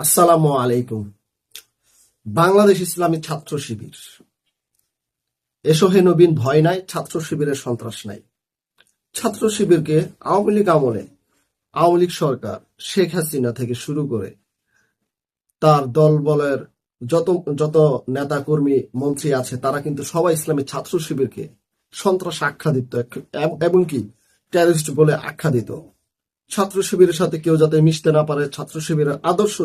আসসালামু আলাইকুম। বাংলাদেশ ইসলামী ছাত্র শিবির। এসো হে নবীন, ভয় নাই, ছাত্র শিবিরের সন্ত্রাস নাই। ছাত্র শিবিরকে আওয়ামী লীগ আমলে আওয়ামী লীগ সরকার শেখ হাসিনা থেকে শুরু করে তার দল বলের যত যত নেতা কর্মী মন্ত্রী আছে, তারা কিন্তু সবাই ইসলামী ছাত্র শিবিরকে সন্ত্রাস আখ্যা দিত এবং কি টেররিস্ট বলে আখ্যা দিত ছাত্র শিবিরের সাথে কেউ যাতে মিশতে না পারে, ছাত্র শিবিরের আদর্শ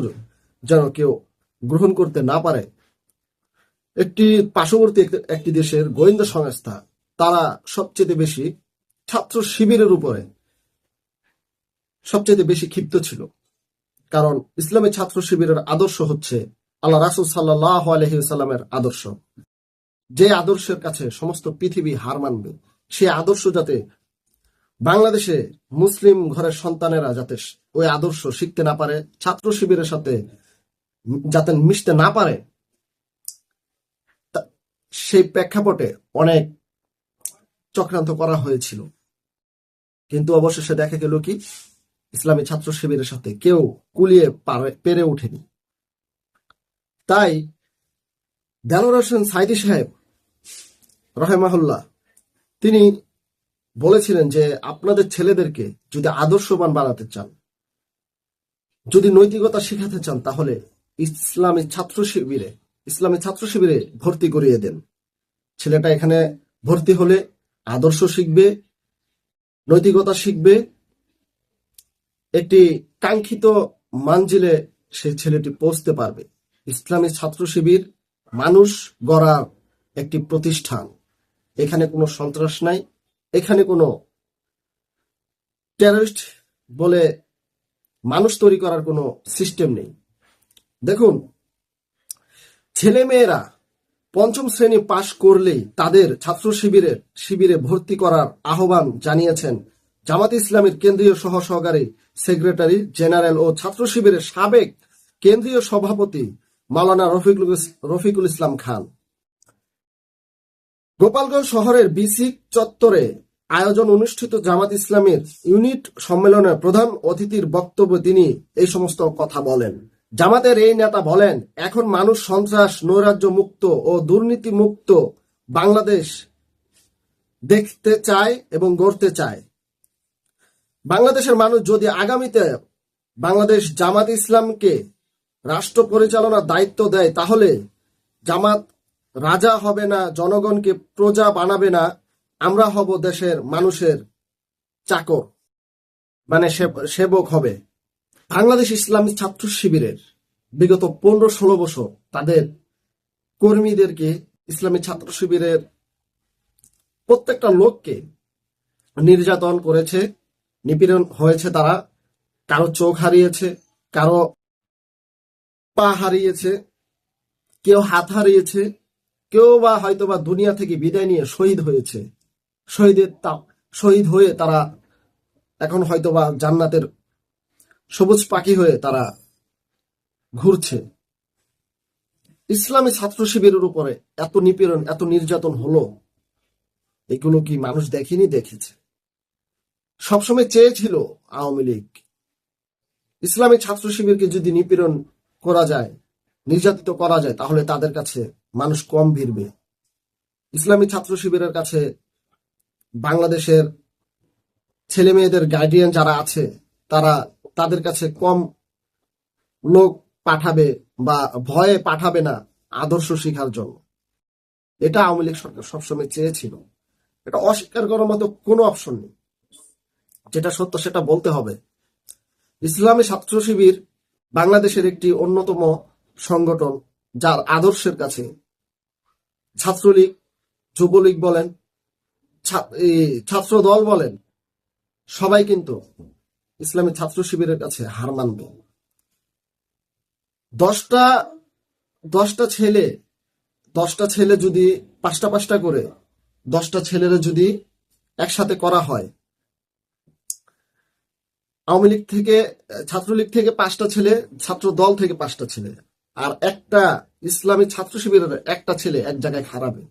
যেন কেউ গ্রহণ করতে না পারে। একটি পার্শ্ববর্তী একটি দেশের গোয়েন্দা সংস্থা, তারা সবচেয়ে বেশি ছাত্র শিবিরের উপরে সবচেয়ে বেশি ক্ষিপ্ত ছিল। কারণ ইসলামী ছাত্র শিবিরের আদর্শ হচ্ছে আল্লাহ রাসুল সাল্লাহ আলহিসাল্লামের আদর্শ। যে আদর্শের কাছে সমস্ত পৃথিবী হার মানবে, সে আদর্শ যাতে বাংলাদেশে মুসলিম ঘরের সন্তানেরা যাতে ওই আদর্শ শিখতে না পারে, ছাত্র শিবিরের সাথে যাতে মিশতে না পারে সেই প্রেক্ষাপটে অনেক চক্রান্ত করা হয়েছিল। কিন্তু অবশেষে দেখা গেল কি, ইসলামী ছাত্র শিবিরের সাথে কেউ কুলিয়ে পারে- ওঠেনি। তাই দেলোয়ার হোসেন সাইদি সাহেব, রহেমাহুল্লাহ, তিনি বলেছিলেন যে আপনাদের ছেলেদেরকে যদি আদর্শবান বানাতে চান, যদি নৈতিকতা শিখাতে চান, তাহলে ইসলামী ছাত্র শিবিরে, ইসলামী ছাত্র শিবিরে ভর্তি করিয়ে দেন। ছেলেটা এখানে ভর্তি হলে আদর্শ শিখবে, নৈতিকতা শিখবে। একটি কাঙ্ক্ষিত মানজিলে সেই ছেলেটি পৌঁছতে পারবে। ইসলামী ছাত্র শিবির মানুষ গড়ার একটি প্রতিষ্ঠান। এখানে কোনো সন্ত্রাস নাই। এখানে কোনো টেররিস্ট বলে মানুষ তৈরি করার কোনো সিস্টেম নেই। দেখুন ছেলে মেয়েরা পঞ্চম শ্রেণি পাশ করলেই তাদের ছাত্র শিবিরের শিবিরে ভর্তি করার আহ্বান জানিয়েছেন জামাত ইসলামের কেন্দ্রীয় সহ সহকারী সেক্রেটারি জেনারেল ও ছাত্র শিবিরের সাবেক কেন্দ্রীয় সভাপতি মাওলানা রফিকুল রফিকুল ইসলাম খান। গোপালগঞ্জ শহরের বিসি চত্বরে আয়োজন অনুষ্ঠিত জামাত ইসলামের ইউনিট সম্মেলনের প্রধান অতিথির বক্তব্য তিনি এই সমস্ত কথা বলেন। জামাতের এই নেতা বলেন, এখন মানুষ সন্ত্রাস নৈরাজ্য মুক্ত ও দুর্নীতি মুক্ত বাংলাদেশ দেখতে চায় এবং গড়তে চায়। বাংলাদেশের মানুষ যদি আগামীতে বাংলাদেশ জামাত ইসলামকে রাষ্ট্র পরিচালনার দায়িত্ব দেয়, তাহলে জামাত রাজা হবে না, জনগণকে প্রজা বানাবে না, আমরা হব দেশের মানুষের চাকর মানে সেবক হবে। বাংলাদেশ ইসলামী ছাত্র শিবিরের বিগত পনেরো ষোলো বছর তাদের কর্মীদেরকে ইসলামী ছাত্র শিবিরের প্রত্যেকটা লোককে নির্যাতন করেছে, নিপীড়ন হয়েছে তারা, কারও চোখ হারিয়েছে, কারও পা হারিয়েছে, কেউ হাত হারিয়েছে কেউ বা হয়তো বা দুনিয়া থেকে বিদায় নিয়ে শহীদ হয়েছে। শহীদের তা- শহীদ হয়ে তারা এখন হয়তো বা জান্নাতের সবুজ পাখি হয়ে তারা ঘুরছে। ইসলামী ছাত্র শিবিরের উপরে এত নিপীড়ন, এত নির্যাতন হলো, এগুলো কি মানুষ দেখেনি, দেখেছে? সবসময় চেয়েছিল আওয়ামী লীগ। ইসলামী ছাত্র শিবিরকে যদি নিপীড়ন করা যায় নির্যাতিত করা যায়, তাহলে তাদের কাছে মানুষ কম ভিড়বে। ইসলামী ছাত্র শিবিরের কাছে বাংলাদেশের ছেলে মেয়েদের গার্ডিয়ান যারা আছে, তারা তাদের কাছে কম লোক পাঠাবে বা ভয়ে পাঠাবে না আদর্শ শিখার জন্য। এটা আওয়ামী লীগ সরকার সবসময় চেয়েছিল। এটা অস্বীকার করার মতো কোনো অপশন নেই। যেটা সত্য সেটা বলতে হবে। ইসলামী ছাত্র শিবির বাংলাদেশের একটি অন্যতম সংগঠন যার আদর্শের কাছে ছাত্রলীগ, যুবলীগ বলেন ছাত্র দল বলেন, সবাই কিন্তু ইসলামী ছাত্র শিবিরের কাছে হার মানবে। দশটা দশটা ছেলে দশটা ছেলে যদি পাঁচটা পাঁচটা করে, দশটা ছেলেরা যদি একসাথে করা হয়, আওয়ামী লীগ থেকে, ছাত্রলীগ থেকে পাঁচটা ছেলে ছাত্র দল থেকে পাঁচটা ছেলে। আর একটা ইসলামী ছাত্র শিবিরের একটা ছেলে এক জায়গায় খারাপে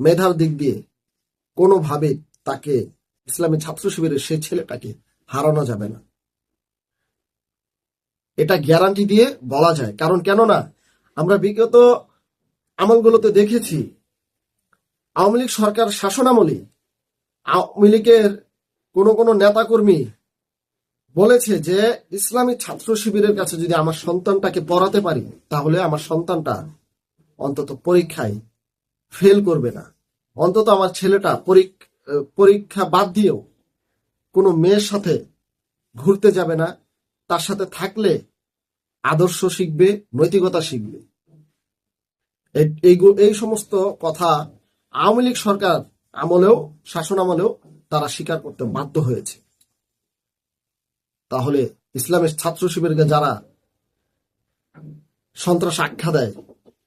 মেধার দিক দিয়ে কোনোভাবে তাকে ইসলামী ছাত্র শিবিরের সে ছেলেটাকে হারানো যাবে না। এটা গ্যারান্টি দিয়ে বলা যায়। কারণ কেননা আমরা বিগত আমলগুলোতে দেখেছি, আওয়ামী লীগ সরকার শাসনামলী আওয়ামী লীগের কোনো কোনো নেতাকর্মী বলেছে যে, ইসলামী ছাত্র শিবিরের কাছে যদি আমার সন্তানটাকে পড়াতে পারি, তাহলে আমার সন্তানটা অন্তত পরীক্ষায় ফেল করবে না। অন্তত আমার ছেলেটা পরীক- পরীক্ষা বাদ দিয়েও কোনো মেয়ের সাথে ঘুরতে যাবে না, তার সাথে থাকলে আদর্শ শিখবে, নৈতিকতা শিখবে। এই সমস্ত কথা আওয়ামী লীগ সরকার আমলেও, শাসন আমলেও তারা স্বীকার করতে বাধ্য হয়েছে। তাহলে ইসলামের ছাত্র শিবিরকে যারা সন্ত্রাস আখ্যা দেয়,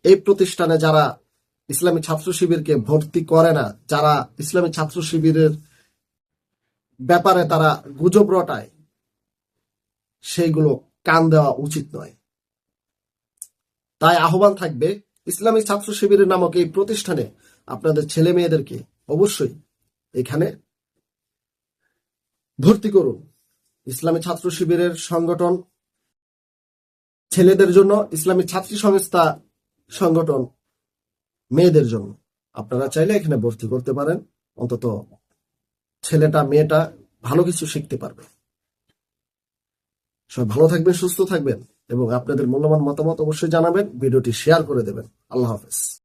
এই প্রতিষ্ঠানে যারা ইসলামী ছাত্র শিবিরকে ভর্তি করে না, যারা ইসলামী ছাত্র শিবিরের ব্যাপারে তারা গুজব রটায়, সেইগুলো কান দেওয়া উচিত নয়। তাই আহ্বান থাকবে, ইসলামী ছাত্র শিবিরের নামক এই প্রতিষ্ঠানে আপনাদের ছেলে মেয়েদেরকে অবশ্যই এখানে ভর্তি করুন। ইসলামী ছাত্র শিবিরের সংগঠন, ছেলেদের জন্য ইসলামী ছাত্রী সংস্থা সংগঠন, মেয়েদের জন্য। আপনারা চাইলে এখানে ভর্তি করতে পারেন। অন্তত ছেলেটা, মেয়েটা ভালো কিছু শিখতে পারবে। সব ভালো থাকবেন, সুস্থ থাকবেন এবং আপনাদের মূল্যবান মতামত অবশ্যই জানাবেন, ভিডিওটি শেয়ার করে দেবেন। আল্লাহ হাফেজ।